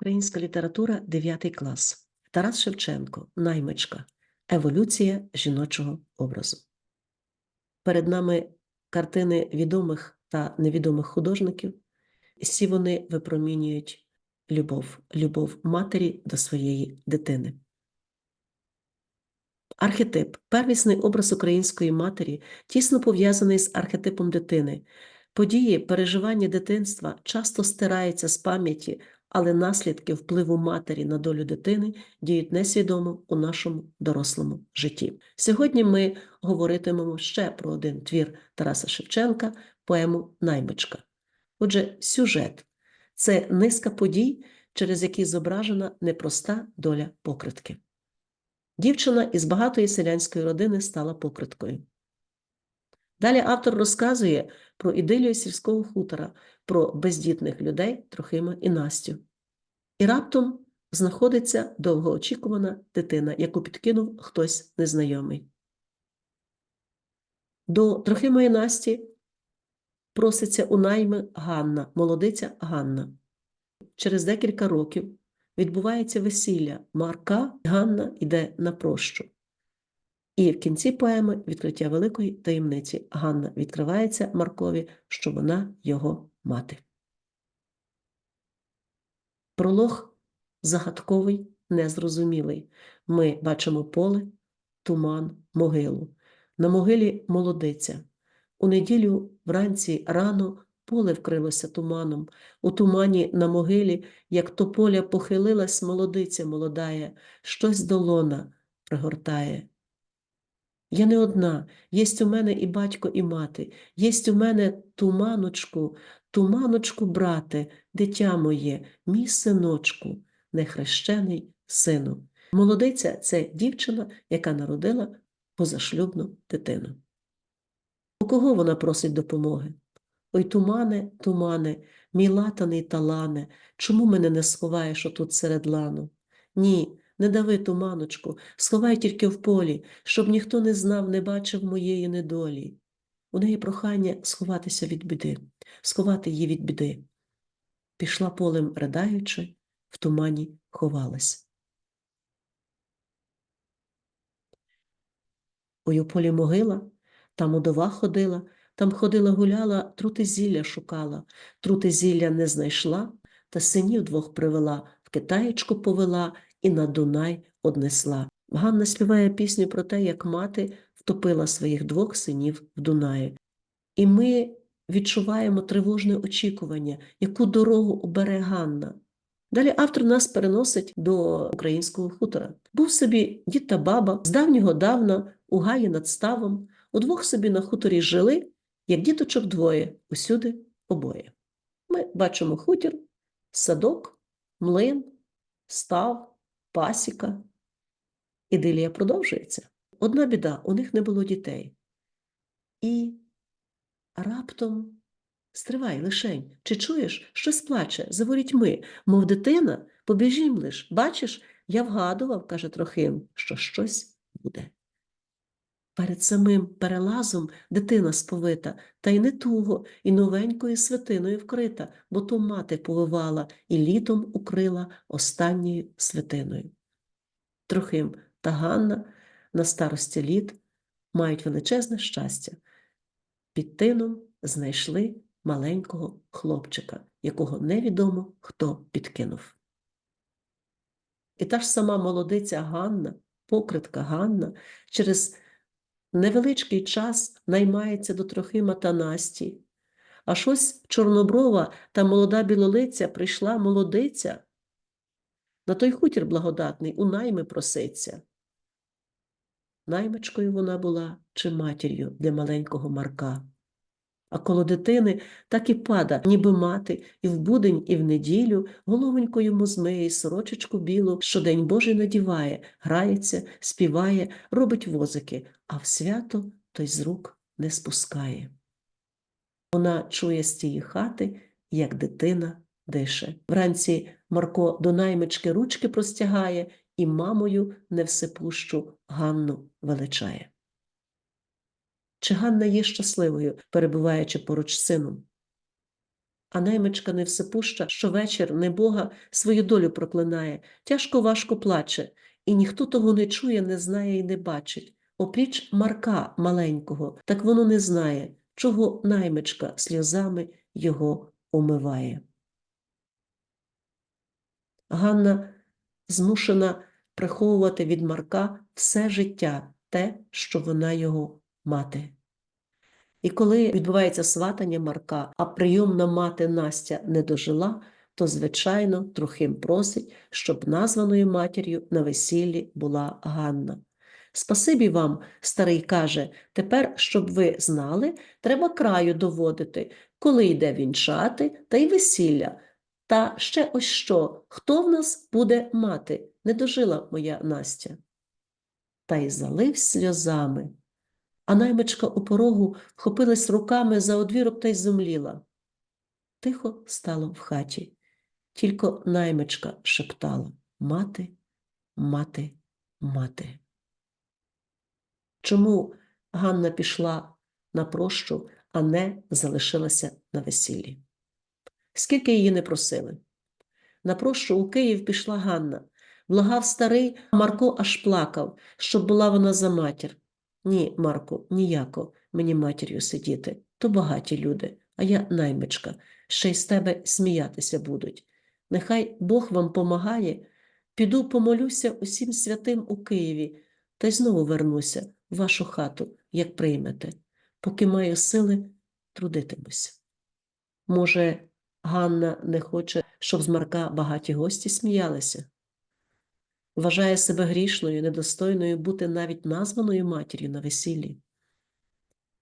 Українська література 9 клас. Тарас Шевченко, Наймичка. Еволюція жіночого образу. Перед нами картини відомих та невідомих художників. Всі вони випромінюють любов, любов матері до своєї дитини. Архетип первісний образ української матері тісно пов'язаний з архетипом дитини. Події, переживання дитинства часто стираються з пам'яті, але наслідки впливу матері на долю дитини діють несвідомо у нашому дорослому житті. Сьогодні ми говоритимемо ще про один твір Тараса Шевченка, поему Наймичка. Отже, сюжет це низка подій, через які зображена непроста доля покритки. Дівчина із багатої селянської родини стала покриткою. Далі автор розказує про ідилію сільського хутора, про бездітних людей Трохима і Настю. І раптом знаходиться довгоочікувана дитина, яку підкинув хтось незнайомий. До Трохима і Насті проситься у найми Ганна, молодиця Ганна. Через декілька років відбувається весілля Марка, Ганна йде на прощу. І в кінці поеми відкриття великої таємниці Ганна відкривається Маркові, що вона його мати. Пролог загадковий, незрозумілий. Ми бачимо поле, туман, могилу. На могилі молодиця. У неділю вранці рано поле вкрилося туманом. У тумані на могилі, як тополя похилилась молодиця молодая, щось долона пригортає. Я не одна, єсть у мене і батько, і мати, єсть у мене туманочку, туманочку, брате, дитя моє, мій синочку, нехрещений сину. Молодиця це дівчина, яка народила позашлюбну дитину. У кого вона просить допомоги? Ой, тумане, тумане, мій латаний талане, чому мене не сховаєш отут серед лану? Ні, не дави туманочку, сховай тільки в полі, щоб ніхто не знав, не бачив моєї недолі. У неї прохання сховатися від біди, сховати її від біди. Пішла полем ридаючи, в тумані ховалась. Ой, у полі могила, там удова ходила, там ходила гуляла, трути зілля шукала, трути зілля не знайшла, та синів двох привела, в Китаєчку повела і на Дунай однесла. Ганна співає пісню про те, як мати втопила своїх двох синів в Дунаї. І ми відчуваємо тривожне очікування, яку дорогу обере Ганна. Далі автор нас переносить до українського хутора. Був собі дід та баба з давнього давна у гаї над ставом, удвох собі на хуторі жили, як діточок двоє, усюди обоє. Ми бачимо хутір, садок, млин, став, пасіка. Ідилія продовжується. Одна біда, у них не було дітей. І раптом стривай лишень, чи чуєш, щось плаче за ворітьми, мов дитина, побіжім лиш. Бачиш, я вгадував, каже Трохим, що щось буде. Перед самим перелазом дитина сповита, та й не туго, і новенькою святиною вкрита, бо то мати повивала і літом укрила останньою святиною. Трохим та Ганна на старості літ мають величезне щастя. Під тином знайшли маленького хлопчика, якого невідомо хто підкинув. І та ж сама молодиця Ганна, покритка Ганна, через невеличкий час наймається до Трохима та Насті. А щось чорноброва та молода білолиця прийшла молодиця. На той хутір благодатний у найми проситься. Наймичкою вона була чи матір'ю для маленького Марка. А коло дитини так і пада, ніби мати, і в будень, і в неділю головонько йому змиє, і сорочечку білу, щодень Божий надіває, грається, співає, робить возики, а в свято той з рук не спускає. Вона чує з тієї хати, як дитина дише. Вранці Марко до наймички ручки простягає і мамою невсепущу Ганну величає. Чи Ганна є щасливою, перебуваючи поруч з сином? А наймичка невсипуща щовечір небога свою долю проклинає, тяжко важко плаче, і ніхто того не чує, не знає і не бачить. Опріч Марка маленького, так воно не знає, чого наймичка сльозами його умиває. Ганна змушена приховувати від Марка все життя, те, що вона його мати. І коли відбувається сватання Марка, а прийомна мати Настя не дожила, то, звичайно, Трохим просить, щоб названою матір'ю на весіллі була Ганна. Спасибі вам, старий каже, тепер, щоб ви знали, треба краю доводити, коли йде вінчати, та й весілля. Та ще ось що, хто в нас буде мати? Не дожила моя Настя. Та й залив сльозами. А наймичка у порогу вхопилась руками за одвірок та й зумліла. Тихо стало в хаті. Тільки наймичка шептала Мати, мати, мати. Чому Ганна пішла на прощу, а не залишилася на весіллі? Скільки її не просили? На прощу у Київ пішла Ганна. Благав старий, а Марко аж плакав, щоб була вона за матір. Ні, Марку, ніяко мені матір'ю сидіти. То багаті люди, а я наймичка, ще й з тебе сміятися будуть. Нехай Бог вам помагає, піду помолюся усім святим у Києві, та й знову вернуся в вашу хату, як приймете. Поки маю сили, трудитимуся. Може, Ганна не хоче, щоб з Марка багаті гості сміялися? Вважає себе грішною, недостойною бути навіть названою матір'ю на весіллі?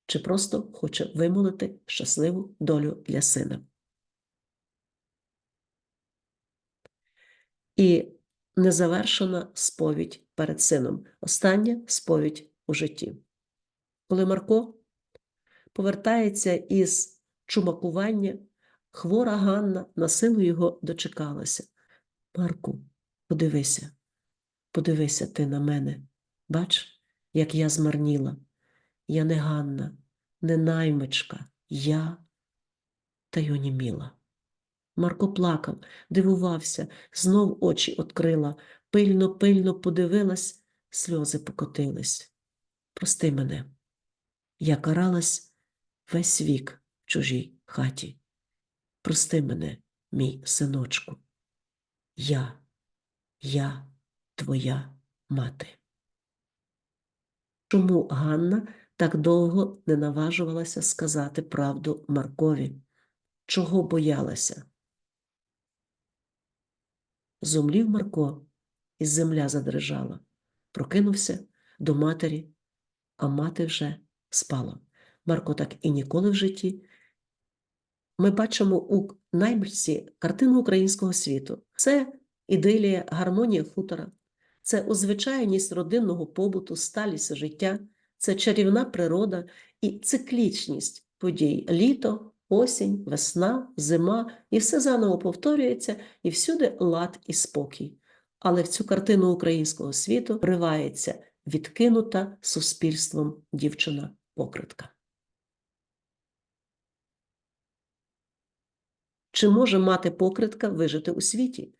Чи просто хоче вимолити щасливу долю для сина? І незавершена сповідь перед сином. Остання сповідь у житті. Коли Марко повертається із чумакування, хвора Ганна на силу його дочекалася. Марку, подивися, подивися ти на мене. Бач, як я змарніла. Я не Ганна, не наймичка, я та й оніміла. Марко плакав, дивувався, знов очі открила, пильно, пильно подивилась, сльози покотились. Прости мене, я каралась весь вік в чужій хаті. Прости мене, мій синочку. Я, я твоя мати. Чому Ганна так довго не наважувалася сказати правду Маркові? Чого боялася? Зумлів Марко, і земля задрижала. Прокинувся до матері, а мати вже спала. Марко так і ніколи в житті. Ми бачимо у наймичці картину українського світу. Це ідилія, гармонія хутора, це узвичайність родинного побуту, сталість життя, це чарівна природа і циклічність подій літо, осінь, весна, зима, і все заново повторюється, і всюди лад і спокій. Але в цю картину українського світу вривається відкинута суспільством дівчина-покритка. Чи може мати покритка вижити у світі?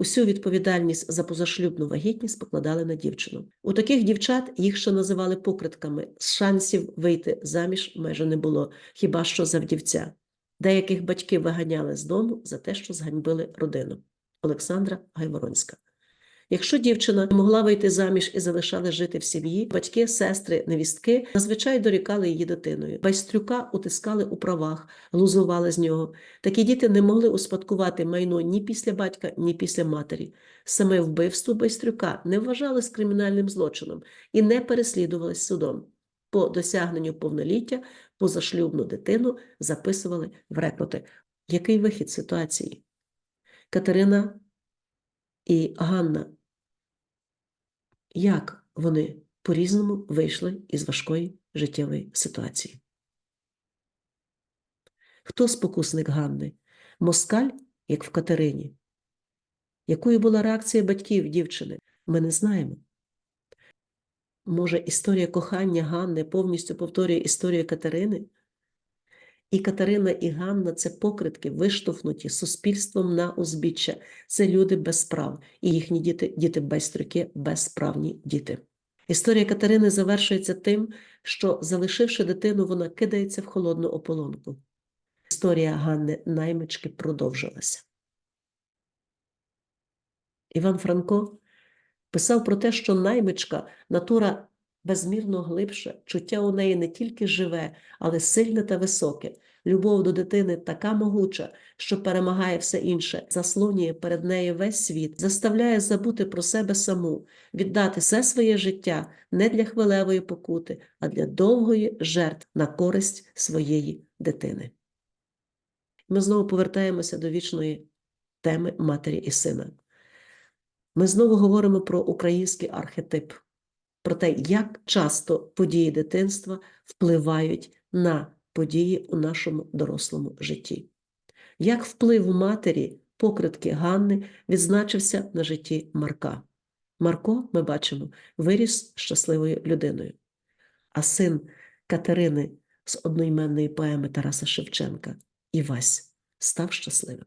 Усю відповідальність за позашлюбну вагітність покладали на дівчину. У таких дівчат їх ще називали покритками. Шансів вийти заміж майже не було, хіба що за вдівця. Деяких батьків виганяли з дому за те, що зганьбили родину. Олександра Гайворонська. Якщо дівчина могла вийти заміж і залишали жити в сім'ї, батьки, сестри, невістки зазвичай дорікали її дитиною. Байстрюка утискали у правах, глузували з нього. Такі діти не могли успадкувати майно ні після батька, ні після матері. Саме вбивство байстрюка не вважалось кримінальним злочином і не переслідувалось судом. По досягненню повноліття позашлюбну дитину записували в рекрути. Який вихід ситуації? Катерина і Ганна як вони по-різному вийшли із важкої життєвої ситуації. Хто спокусник Ганни? Москаль, як в Катерині? Якою була реакція батьків дівчини? Ми не знаємо. Може, історія кохання Ганни повністю повторює історію Катерини? І Катерина, і Ганна це покритки, виштовхнуті суспільством на узбіччя. Це люди без прав, і їхні діти діти безстрюки, безправні діти. Історія Катерини завершується тим, що, залишивши дитину, вона кидається в холодну ополонку. Історія Ганни наймички продовжилася. Іван Франко писав про те, що наймичка натура безмірно глибша, чуття у неї не тільки живе, але сильне та високе. Любов до дитини така могуча, що перемагає все інше, заслонює перед нею весь світ, заставляє забути про себе саму, віддати все своє життя не для хвилевої покути, а для довгої жертв на користь своєї дитини. Ми знову повертаємося до вічної теми матері і сина. Ми знову говоримо про український архетип, про те, як часто події дитинства впливають на події у нашому дорослому житті. Як вплив матері, покритки Ганни відзначився на житті Марка. Марко, ми бачимо, виріс щасливою людиною, а син Катерини з одноіменної поеми Тараса Шевченка Івась став щасливим.